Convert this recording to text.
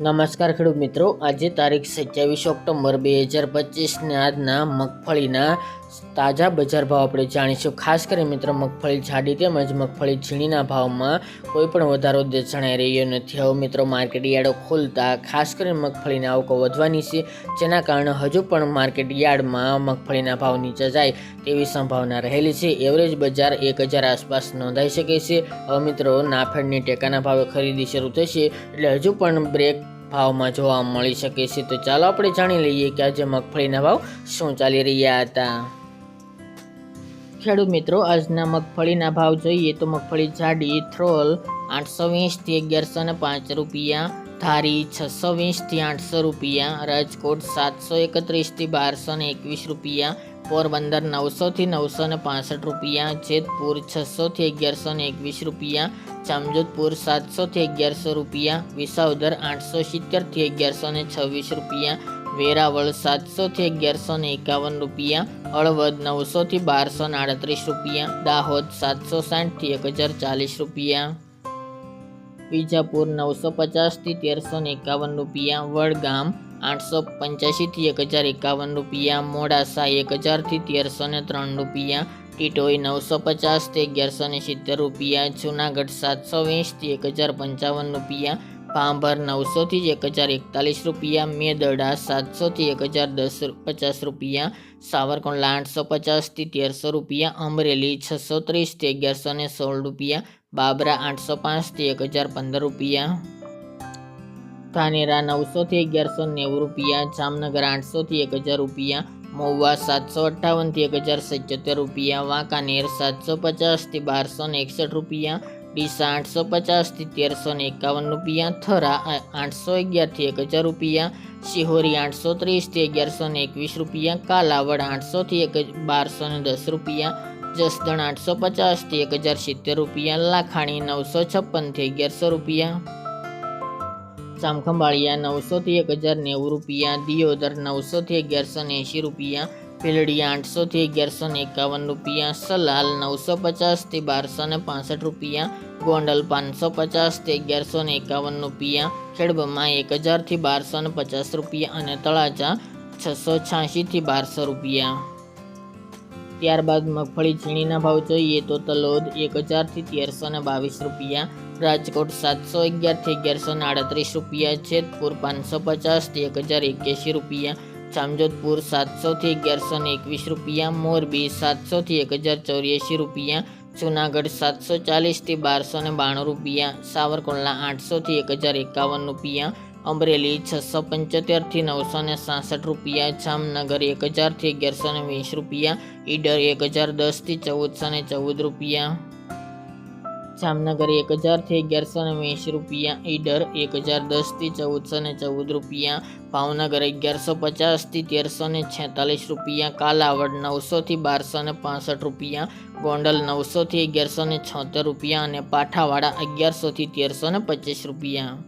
નમસ્કાર ખેડૂત મિત્રો. આજે તારીખ સત્યાવીસ ઓક્ટોબર બે હજાર પચીસને આજના મગફળીના તાજા બજાર ભાવ આપણે જાણીશું. ખાસ કરીને મિત્રો, મગફળી જાડી તેમજ મગફળી ઝીણીના ભાવમાં કોઈ પણ વધારો જણાઈ રહ્યો નથી. હવે મિત્રો, માર્કેટ યાર્ડો ખોલતા ખાસ કરીને મગફળીની આવકો વધવાની છે. જેના કારણે હજુ પણ માર્કેટ યાર્ડમાં મગફળીના ભાવ નીચે જાય તેવી સંભાવના રહેલી છે. એવરેજ બજાર એક હજાર આસપાસ નોંધાઈ શકે છે. હવે મિત્રો, નાફેડની ટેકાના ભાવે ખરીદી શરૂ થશે એટલે હજુ પણ બ્રેક ભાવમાં જોવા મળી શકે છે. તો ચાલો આપણે જાણી લઈએ કે આજે મગફળીના ભાવ શું ચાલી રહ્યા હતા. ખેડૂત મિત્રો, આજના મગફળીના ભાવ જોઈએ તો મગફળી જાડી, થ્રોલ આઠસો વીસથી અગિયારસો ને પાંચ રૂપિયા, ધારી છસો વીસથી આઠસો રૂપિયા, રાજકોટ સાતસો એકત્રીસથી બારસો ને એકવીસ રૂપિયા, પોરબંદર નવસોથી નવસો ને પાસઠ રૂપિયા, જેતપુર છસોથી અગિયારસો ને એકવીસ રૂપિયા, જામજોધપુર સાતસોથી અગિયારસો રૂપિયા, વિસાવદર આઠસો સિત્તેરથી અગિયારસો ને છવ્વીસ રૂપિયા વેરાવળ સાતસોથી અગિયારસો ને એકાવન રૂપિયા, હળવદ નવસોથી બારસો ને આડત્રીસ રૂપિયા, દાહોદ સાતસો સાઠથી એક હજાર ચાલીસ રૂપિયા. વિજાપુર નવસો પચાસથી તેરસો ને એકાવન રૂપિયા, વડગામ આઠસો પંચ્યાસીથી એક હજાર એકાવન રૂપિયા, મોડાસા એક હજારથી તેરસો ને ત્રણ રૂપિયા, ટીટોઈ નવસો પચાસથી અગિયારસો ને સિત્તેર રૂપિયા, જુનાગઢ સાતસો વીસથી એક હજાર પંચાવન રૂપિયા ભાંભર નવસોથી એક હજાર એકતાલીસ રૂપિયા, મેદડા સાતસોથી એક હજાર દસ પચાસ રૂપિયા, સાવરકુંડલા આઠસો પચાસથી તેરસો રૂપિયા, અમરેલી છસો ત્રીસથી અગિયારસો ને સોળ રૂપિયા, બાબરા આઠસો પાંચથી એક હજાર પંદર રૂપિયા, ધાનેરા નવસોથી અગિયારસો નેવું રૂપિયા, જામનગર આઠસોથી એક હજાર રૂપિયા, મહુવા સાતસો અઠ્ઠાવનથી એક હજાર સિત્યોતેર રૂપિયા, વાંકાનેર સાતસો પચાસથી બારસો એકસઠ રૂપિયા ડીસા આઠસો પચાસથી તેરસો ને એકાવન રૂપિયા, થરા આઠસો અગિયારથી એક હજાર રૂપિયા, શિહોરી આઠસો ત્રીસથી અગિયારસો ને એકવીસ રૂપિયા, કાલાવડ આઠસોથી એક બારસો ને દસ રૂપિયા, જસદણ આઠસો પચાસથી એક હજાર સિત્તેર રૂપિયા, લાખાણી નવસો છપ્પનથી અગિયારસો રૂપિયા. ચામખંબાળિયા નવસોથી એક હજાર નેવું રૂપિયા, દિયોદર નવસોથી અગિયારસો ને એંશી રૂપિયા ભીલડિયા આઠસોથી અગિયારસો ને એકાવન રૂપિયા, સલાલ નવસો પચાસથી બારસો ને પાસઠ રૂપિયા, ગોંડલ પાંચસો પચાસથી અગિયારસો ને એકાવન રૂપિયા, ખેડબમાં એક હજારથી બારસો ને પચાસ રૂપિયા અને તળાજા છસો છ્યાસીથી બારસો રૂપિયા. ત્યારબાદ મગફળી ઝીણીના ભાવ જોઈએ તો તલોદ એક હજારથી તેરસો ને બાવીસ રૂપિયા, રાજકોટ સાતસો અગિયારથી અગિયારસો ને આડત્રીસ રૂપિયા, જેતપુર પાંચસો પચાસથી એક હજાર એક્યાસી રૂપિયા જામજોધપુર સાતસોથી અગિયારસો ને એકવીસ રૂપિયા, મોરબી સાતસોથી એક હજાર ચોર્યાસી રૂપિયા, જુનાગઢ સાતસો ચાલીસથી બારસો ને બાણું રૂપિયા, સાવરકુંડલા આઠસોથી એક હજાર એકાવન રૂપિયા, અમરેલી છસો પંચોતેરથી નવસો ને સાસઠ રૂપિયા, જામનગર એક હજારથી અગિયારસો ને વીસ રૂપિયા, ઈડર એક હજાર દસથી ચૌદસો ને ચૌદ રૂપિયા. જામનગર એક હજારથી અગિયારસો ને વીસ રૂપિયા, ઈડર એક હજાર દસથી ચૌદસો ને ચૌદ રૂપિયા, ભાવનગર અગિયારસો પચાસથી તેરસો ને છેતાલીસ રૂપિયા, કાલાવડ નવસોથી બારસો ને પાસઠ રૂપિયા, ગોંડલ નવસોથી અગિયારસો ને છોતેર રૂપિયા અને પાઠાવાડા અગિયારસોથી તેરસો ને પચીસ રૂપિયા.